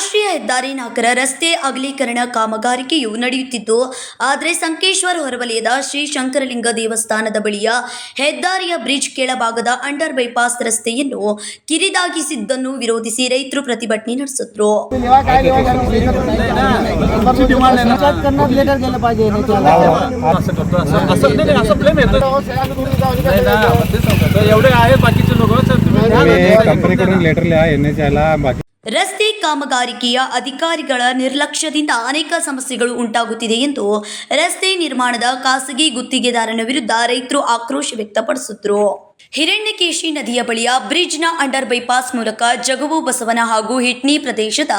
ರಾಷ್ಟ್ರೀಯ ಹೆದ್ದಾರಿ ನಾಲ್ಕರ ರಸ್ತೆ ಅಗಲೀಕರಣ ಕಾಮಗಾರಿಕೆಯು ನಡೆಯುತ್ತಿದ್ದು ಆದರೆ ಸಂಕೇಶ್ವರ ಹೊರವಲಯದ ಶ್ರೀ ಶಂಕರಲಿಂಗ ದೇವಸ್ಥಾನದ ಬಳಿಯ ಹೆದ್ದಾರಿಯ ಬ್ರಿಡ್ಜ್ ಕೆಳಭಾಗದ ಅಂಡರ್ ಬೈಪಾಸ್ ರಸ್ತೆಯನ್ನು ಕಿರಿದಾಗಿಸಿದ್ದನ್ನು ವಿರೋಧಿಸಿ ರೈತರು ಪ್ರತಿಭಟನೆ ನಡೆಸಿದ್ರು करणार लेटर गेलं पाहिजे याच्याला. असं करतो असं असं नाही नाही, असं प्लेन येतं नाही ना आपण तेच सांगतो एवढे आहेत बाकीचे लोक सर तुम्ही द्या ना, तुम्ही द्या. कंपनीकडून लेटर लिहा एन एच आयला बाकी ರಸ್ತೆ ಕಾಮಗಾರಿಕೆಯ ಅಧಿಕಾರಿಗಳ ನಿರ್ಲಕ್ಷ್ಯದಿಂದ ಅನೇಕ ಸಮಸ್ಯೆಗಳು ಉಂಟಾಗುತ್ತಿದೆ ಎಂದು ರಸ್ತೆ ನಿರ್ಮಾಣದ ಖಾಸಗಿ ಗುತ್ತಿಗೆದಾರನ ವಿರುದ್ಧ ರೈತರು ಆಕ್ರೋಶ ವ್ಯಕ್ತಪಡಿಸಿದ್ರು. ಹಿರಣ್ಯಕೇಶಿ ನದಿಯ ಬಳಿಯ ಬ್ರಿಡ್ಜ್ನ ಅಂಡರ್ ಬೈಪಾಸ್ ಮೂಲಕ ಜಗವು ಬಸವನ ಹಾಗೂ ಹಿಟ್ನಿ ಪ್ರದೇಶದ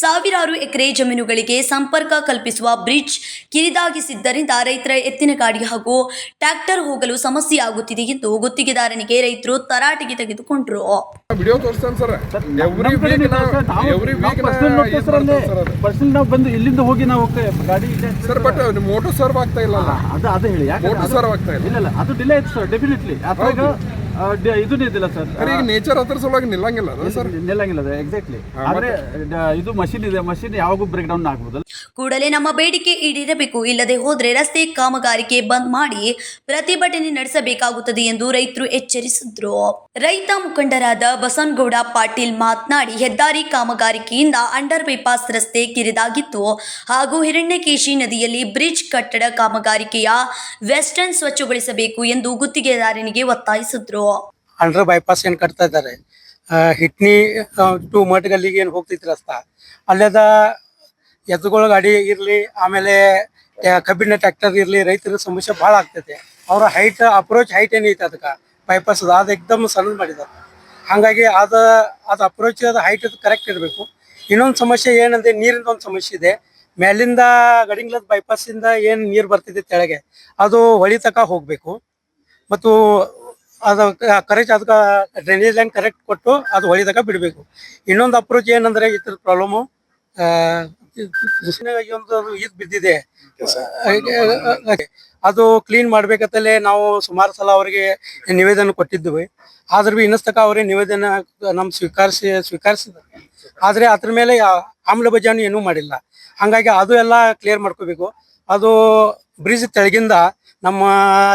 ಸಾವಿರಾರು ಎಕರೆ ಜಮೀನುಗಳಿಗೆ ಸಂಪರ್ಕ ಕಲ್ಪಿಸುವ ಬ್ರಿಡ್ಜ್ ಕಿರಿದಾಗಿಸಿದ್ದರಿಂದ ರೈತರ ಎತ್ತಿನ ಗಾಡಿ ಹಾಗೂ ಟ್ರ್ಯಾಕ್ಟರ್ ಹೋಗಲು ಸಮಸ್ಯೆಯಾಗುತ್ತಿದೆ ಎಂದು ಗುತ್ತಿಗೆದಾರನಿಗೆ ರೈತರು ತರಾಟೆಗೆ ತೆಗೆದುಕೊಂಡರು. ವಿಡಿಯೋ ತೋರಿಸ್ತಾನೆ ಸರ್. ಎವ್ರಿ ವೀಕ್ ಇದೆ ಎವ್ರಿ ನಾವು ವೀಕ್ personal ಹೋಗ್ತೀವಿ ಸರ್ ಅಲ್ಲಿ. personal ಬಂದು ಇಲ್ಲಿಂದ ಹೋಗಿ ನಾವು ಗಾಡಿ ಸರ್ ಬಟ್ ಮೋಟೋ ಸರ್ವ್ ಆಗ್ತಾ ಇಲ್ಲ ಅದು ಅದು ಹೇಳಿ ಮೋಟರ್ ಸರ್ವ್ ಆಗ್ತಾ ಇಲ್ಲ. ಇಲ್ಲ ಇಲ್ಲ ಅದು ಡಿಲೇ ಆಯ್ತು ಸರ್ ಡೆಫಿನೆಟ್ಲಿ ಅದ್ರಾಗ ಇದೂ ಇದಿಲ್ಲ ಸರ್ ಈಗ ನೇಚರ್ ಹತ್ರ ಸಲುವಾಗಿ ನಿಲ್ಲಂಗಿಲ್ಲ ಸರ್ ನಿಲ್ಲಂಗಿಲ್ಲ ಎಕ್ಸಾಕ್ಟ್ಲಿ ಆದ್ರೆ ಇದು ಮಷಿನ್ ಇದೆ ಮಷಿನ್ ಯಾವಾಗೂ ಬ್ರೇಕ್ ಡೌನ್ ಆಗ್ಬೋದು ಕೂಡಲೇ ನಮ್ಮ ಬೇಡಿಕೆ ಈಡೇರಬೇಕು. ಇಲ್ಲದೆ ಹೋದರೆ ರಸ್ತೆ ಕಾಮಗಾರಿಕೆ ಬಂದ್ ಮಾಡಿ ಪ್ರತಿಭಟನೆ ನಡೆಸಬೇಕಾಗುತ್ತದೆ ಎಂದು ರೈತರು ಎಚ್ಚರಿಸಿದ್ರು. ರೈತ ಮುಖಂಡರಾದ ಬಸನ್ಗೌಡ ಪಾಟೀಲ್ ಮಾತನಾಡಿ, ಹೆದ್ದಾರಿ ಕಾಮಗಾರಿಕೆಯಿಂದ ಅಂಡರ್ ಬೈಪಾಸ್ ರಸ್ತೆ ಕಿರಿದಾಗಿತ್ತು. ಹಾಗೂ ಹಿರಣ್ಯಕೇಶಿ ನದಿಯಲ್ಲಿ ಬ್ರಿಡ್ಜ್ ಕಟ್ಟಡ ಕಾಮಗಾರಿಕೆಯ ವೆಸ್ಟರ್ನ್ ಸ್ವಚ್ಛಗೊಳಿಸಬೇಕು ಎಂದು ಗುತ್ತಿಗೆದಾರನಿಗೆ ಒತ್ತಾಯಿಸಿದ್ರು. ಅಂಡರ್ ಬೈಪಾಸ್ ಏನು ಕಟ್ತಾ ಇದ್ದಾರೆ? ಹಿಟ್ನಿ ಟು ಮಠಗಲ್ಲಿಗೆ ಏನು ಹೋಗ್ತಿತ್ತು ರಸ್ತಾ? ಅಲ್ಲದ ಎತ್ತುಗಳ ಗಾಡಿ ಇರಲಿ, ಆಮೇಲೆ ಕಬ್ಬಿನ ಟ್ರ್ಯಾಕ್ಟರ್ ಇರಲಿ, ರೈತರ ಸಮಸ್ಯೆ ಭಾಳ ಆಗ್ತೈತೆ. ಅವರ ಹೈಟ್ ಅಪ್ರೋಚ್ ಹೈಟ್ ಏನೈತೆ ಅದಕ್ಕೆ? ಬೈಪಾಸ್ ಅದು ಎಕ್ದಮ್ ಸಣ್ಣ ಮಾಡಿದ್ದಾರೆ ಹಾಗಾಗಿ ಅದ, ಅದು ಅಪ್ರೋಚ್ ಅದು ಹೈಟ್ ಕರೆಕ್ಟ್ ಇರಬೇಕು. ಇನ್ನೊಂದು ಸಮಸ್ಯೆ ಏನಂದ್ರೆ ನೀರಿನ ಒಂದು ಸಮಸ್ಯೆ ಇದೆ. ಮೇಲಿಂದ ಗಡಿಂಗ್ಲದ ಬೈಪಾಸಿಂದ ಏನು ನೀರು ಬರ್ತಿದೆ ತೆಳಗೆ, ಅದು ಹೊಳಿ ತಕ ಹೋಗಬೇಕು. ಮತ್ತು ಅದು ಕರೆಕ್ಟ್ ಅದಕ್ಕೆ ಡ್ರೈನೇಜ್ ಲೈನ್ ಕರೆಕ್ಟ್ ಕೊಟ್ಟು ಅದು ಹೊಳಿದಾಗ ಬಿಡಬೇಕು. ಇನ್ನೊಂದು ಅಪ್ರೋಚ್ ಏನಂದ್ರೆ ಇದ್ರ ಪ್ರಾಬ್ಲಮು ಕೃಷ್ಣಗಾಗಿ ಒಂದು ಅದು ಇದು ಬಿದ್ದಿದೆ. ಅದು ಕ್ಲೀನ್ ಮಾಡ್ಬೇಕಂತಲೇ ನಾವು ಸುಮಾರು ಸಲ ಅವರಿಗೆ ನಿವೇದನೆ ಕೊಟ್ಟಿದ್ವಿ ಆದ್ರೆ ಬಿ ಇನ್ನಸ್ತಕ ಅವರೇ ನಿವೇದನ ನಮ್ ಸ್ವೀಕರಿಸಿ ಸ್ವೀಕರಿಸಿದ್ದಾರೆ. ಆದ್ರೆ ಅದ್ರ ಮೇಲೆ ಆಮ್ಲ ಬಜಾನು ಏನೂ ಮಾಡಿಲ್ಲ. ಹಂಗಾಗಿ ಅದು ಎಲ್ಲ ಕ್ಲಿಯರ್ ಮಾಡ್ಕೋಬೇಕು. ಅದು ಬ್ರಿಡ್ಜ್ ತೆಳಗಿಂದ ನಮ್ಮ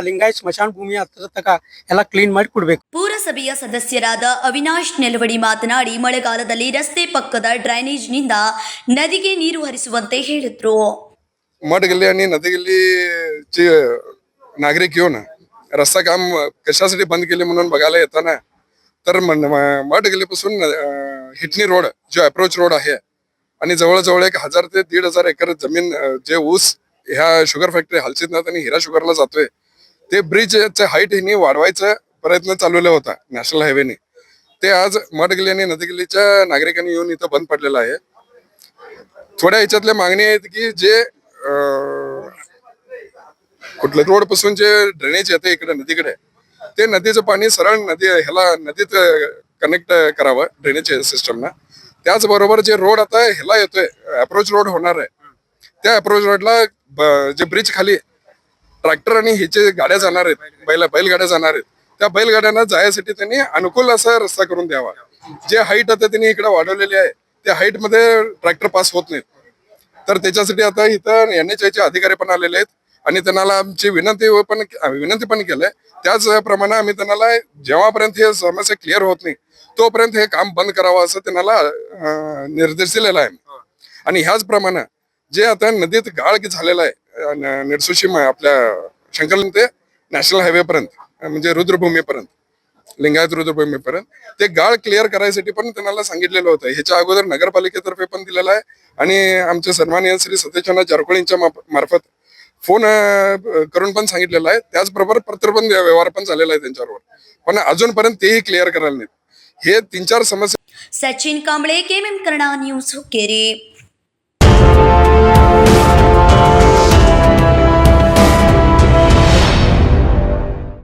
ಲಿಂಗಾಯತ್ ಸ್ಮಶಾನ ಭೂಮಿ ಹತ್ರ ತಕ ಎಲ್ಲ ಕ್ಲೀನ್ ಮಾಡಿ ಕೊಡ್ಬೇಕು ಪುರಸಭೆಯ ಸದಸ್ಯರಾದ ಅವಿನಾಶ್ ನೆಲವಡಿ ಮಾತನಾಡಿ ಮಳೆಗಾಲದಲ್ಲಿ ರಸ್ತೆ ಪಕ್ಕದ ಡ್ರೈನೇಜ್ನಿಂದ ನದಿಗೆ ನೀರು ಹರಿಸುವಂತೆ ಹೇಳಿದ್ರು मठ गल्ली आणि नदी गल्ली चे नागरिक येऊन रस्ता काम कशासाठी बंद केले म्हणून बघायला येताना तर मन- म- मठ गल्लीपासून अं, हिटणी रोड जो अप्रोच रोड आहे आणि जवळजवळ एक हजार ते दीड हजार एकर जमीन अं, जे ऊस ह्या शुगर फॅक्टरी हलसीनाथ आणि हिरा शुगरला जातोय. ते ब्रिजच्या हाईट ह्यांनी वाढवायचा प्रयत्न चालवला होता नॅशनल हायवेने ते आज मठ आणि नदीगिल्लीच्या नागरिकांनी येऊन इथं बंद पडलेलं आहे. थोड्या ह्याच्यातल्या मागणी आहेत की जे कुठल्या कुठलं रोडपासून जे ड्रेनेज येते इकडे नदीकडे ते नदीचं पाणी सरळ नदी ह्याला नदीत कनेक्ट करावं ड्रेनेज सिस्टमना त्याचबरोबर जे रोड आता ह्याला येतोय अप्रोच रोड होणार आहे. त्या अप्रोच रोडला जे ब्रिज खाली ट्रॅक्टर आणि ह्याचे गाड्या जाणार आहेत बैल बैलगाड्या जाणार आहेत त्या बैलगाड्यांना जायसाठी त्यांनी अनुकूल असा रस्ता करून द्यावा. जे हाईट आता त्यांनी इकडे वाढवलेली आहे त्या हाईटमध्ये ट्रॅक्टर पास होत नाहीत. तर त्याच्यासाठी आता इथं एन एच आयचे अधिकारी पण आलेले आहेत आणि त्यांना आमची विनंती पण विनंती पण केलंय त्याचप्रमाणे आम्ही त्यांना जेव्हापर्यंत हे समस्या क्लिअर होत नाही तोपर्यंत हे काम बंद करावं असं त्यांना निर्देश दिलेला आहे. आणि ह्याच प्रमाणे जे आता नदीत गाळ झालेला आहे निडसुशीम आपल्या शंकर ते नॅशनल हायवे पर्यंत म्हणजे रुद्रभूमीपर्यंत लिंगायत रुद्रभूमीपर्यंत. ते गाळ क्लिअर करायसाठी पण त्यांना सांगितलेलं होतं. ह्याच्या अगोदर नगरपालिकेतर्फे पण दिलेलं आहे. आणि आमचे सन्माननीय श्री सत्यचंद जारकोळींच्या मार्फत फोन करून पण सांगितलेलं आहे. त्याचबरोबर पत्रपण व्यवहार पण झालेला आहे त्यांच्यावर. पण अजूनपर्यंत तेही क्लिअर करायला नाहीत. हे तीन चार समस्या सचिन कांबळे केम एम न्यूज हुकेरी